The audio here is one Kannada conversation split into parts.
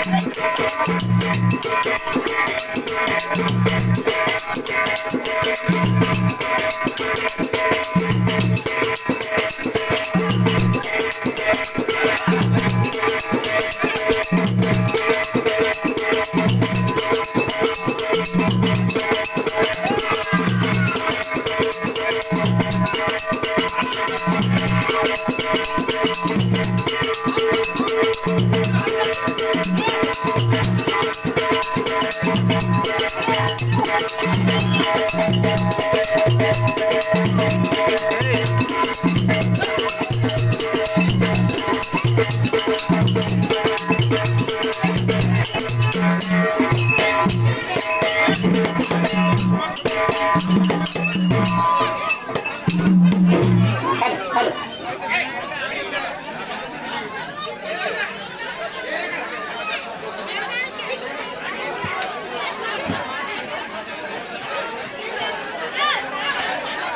Thank you.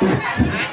back.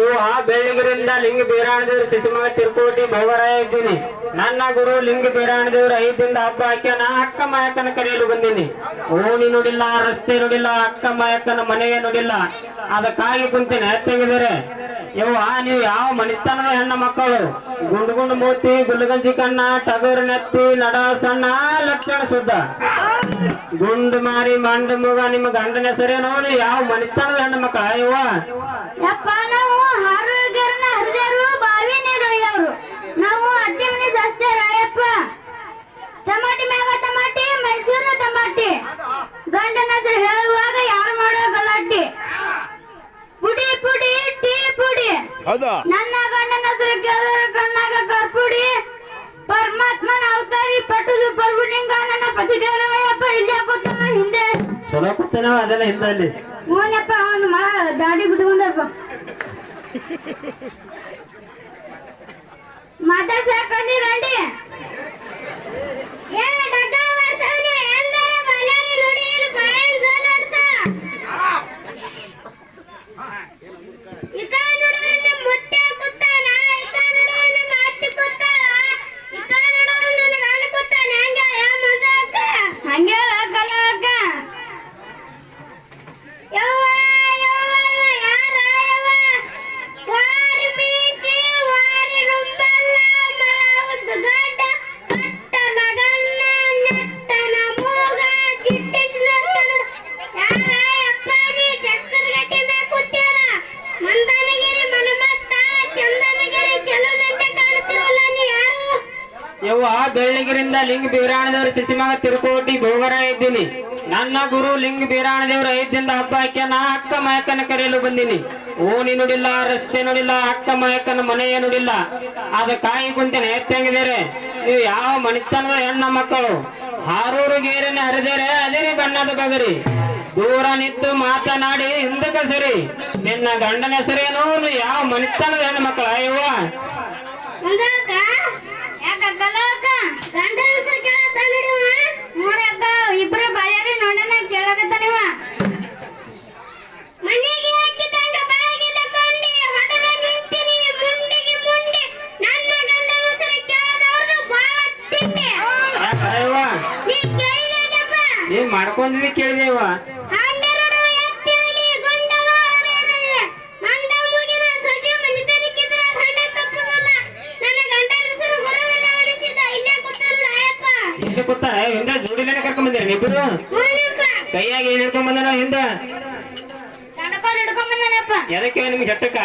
ಇವ ಬೆಳ್ಳಿಗರಿಂದ ಲಿಂಗ ಬೀರಾಣದೇವ್ರ ಸಿಸಿಮಗ ತಿರುಕೋಟಿ ಭವರಾಯ ಇದ್ದೀನಿ. ನನ್ನ ಗುರು ಲಿಂಗ ಬೀರಾಣದೇವ್ರ ಐದಿಂದ ಹಬ್ಬ ಹಾಕ್ಯಾನ ಅಕ್ಕ ಮಾಯಕನ ಕರೆಯಲು ಬಂದೀನಿ. ಓಣಿ ನುಡಿಲ್ಲ, ರಸ್ತೆ ನುಡಿಲ್ಲ, ಅಕ್ಕ ಮಾಯಕನ ಮನೆಗೆ ನುಡಿಲ್ಲ. ಅದಕ್ಕಾಗಿ ಕುಂತೀನಿ, ತೆಗೆದರೆ. ಆ ನೀವು ಯಾವ ಮನಿತನದ ಹೆಣ್ಣ ಮಕ್ಕಳು? ಗುಂಡು ಗುಂಡು ಮೂತಿ ಗುಲ್ಗಂಜಿ ಕಣ್ಣ, ಟಗರು ನೆತ್ತಿ, ನಡ ಸಣ್ಣ, ಲಕ್ಷಣ ಶುದ್ಧ. ಗುಂಡು ಮಾರಿ, ಮಂಡ ಮುಗ, ನಿಮ್ಮ ಗಂಡನ ಹೆಸರೇನೋ? ಯಾವ ಮನಿತನದ ಹೆಣ್ಣು ಮಕ್ಕಳ ಯವ್ವ ಅಜ್ಜಿ ರಾಯಪ್ಪ. ತಮಾಟಿ ಮ್ಯಾಗ ಟಮಾಟಿ ಮೈಸೂರು ತಮಾಟಿ. ಗಂಡನ ಹೆಸರು ಹೇಳುವಾಗ ಯಾರು ಮಾಡೋ ಗಲಾಟೆ. ಪುಡಿ ಪುಡಿ ಟೀ ಪುಡಿ. ಹೌದಾ? ನನ್ನ ಗಂಡನ ಹೆಸರು ಕೇಳಿದ್ರೆ ಕಣ್ಣಾಗ ಕರ್ಪುಡಿ. ಪರಮಾತ್ಮನ ಅವತಾರಿ ಪಟ್ಟದು ಪರ್ಬುಲಿಂಗ ನನ್ನ ಪತಿದೇವ ರಾಯಪ್ಪ. ಇಲ್ಲೇ ಕೂತಾನ ಹಿಂದೆ ಚಲೋ ಕೂತಾನ ಅದೆಲ್ಲ ಹಿಂದಲ್ಲಿ ಹ್ಞೂನಪ್ಪ ಅವನು ಮಳ ದಾಡಿ ಬಿಟ್ಕೊಂಡಪ್ಪ ಮಾತಾಡ್ಸಕ್ಕಂದಿ ರಂಡಿ ಯವ್ವ, ಬೆಳ್ಳಿಗಿರಿಂದ ಲಿಂಗ ಬೀರಾಣದೇವ್ರ ಸಿಸಿಮಗ ತಿರುಕೋಟಿ ಭೋಗರ ಇದ್ದೀನಿ. ನನ್ನ ಗುರು ಲಿಂಗ ಬೀರಾಣದೇವ್ರ ಐದಿಂದ ಹಬ್ಬ ನಾ ಅಕ್ಕ ಮಾಯಕನ ಕರೆಯಲು ಬಂದೀನಿ. ಓಣಿ ನುಡಿಲ್ಲ, ರಸ್ತೆ ನುಡಿಲ್ಲ, ಅಕ್ಕ ಮಾಯಕನ ಮನೆಯ ನುಡಿಲ್ಲ. ಅದಕ್ಕಾಗಿ ಕುಂತೇನೆ, ಎತ್ತಂಗಿದೇರೆ. ನೀವು ಯಾವ ಮನಿತನದ ಹೆಣ್ಣ ಮಕ್ಕಳು? ಹಾರೂರು ಗೇರಿನ ಹರಿದರೆ ಅದೇ ಬಣ್ಣದ ಬಗರಿ. ದೂರ ನಿಂತು ಮಾತನಾಡಿ ಹಿಂದಕ್ಕೆ ಸರಿ ನಿನ್ನ ಗಂಡನ ಹೆಸರೇನು? ಯಾವ ಮನಿತನದ ಹೆಣ್ಣು ಮಕ್ಕಳ ಯವ್ವ? ಕೂತಲ್ಲ ಕೇಳಿದೇವ. ಹಿಂದೆ ಕೂತ ಹಿಂದೆ ಜೋಡಿಲೇನೆ ಕರ್ಕೊಂಡ್ ಬಂದಿರ ಕೈಯಾಗ ಏನ್ ಹಿಡ್ಕೊಂಡ್ ಬಂದನ ಹಿಂದ? ಎದಕ್ಕೆ ನಿಮ್ಗೆ ಹೆಟ್ಟಕ್ಕ?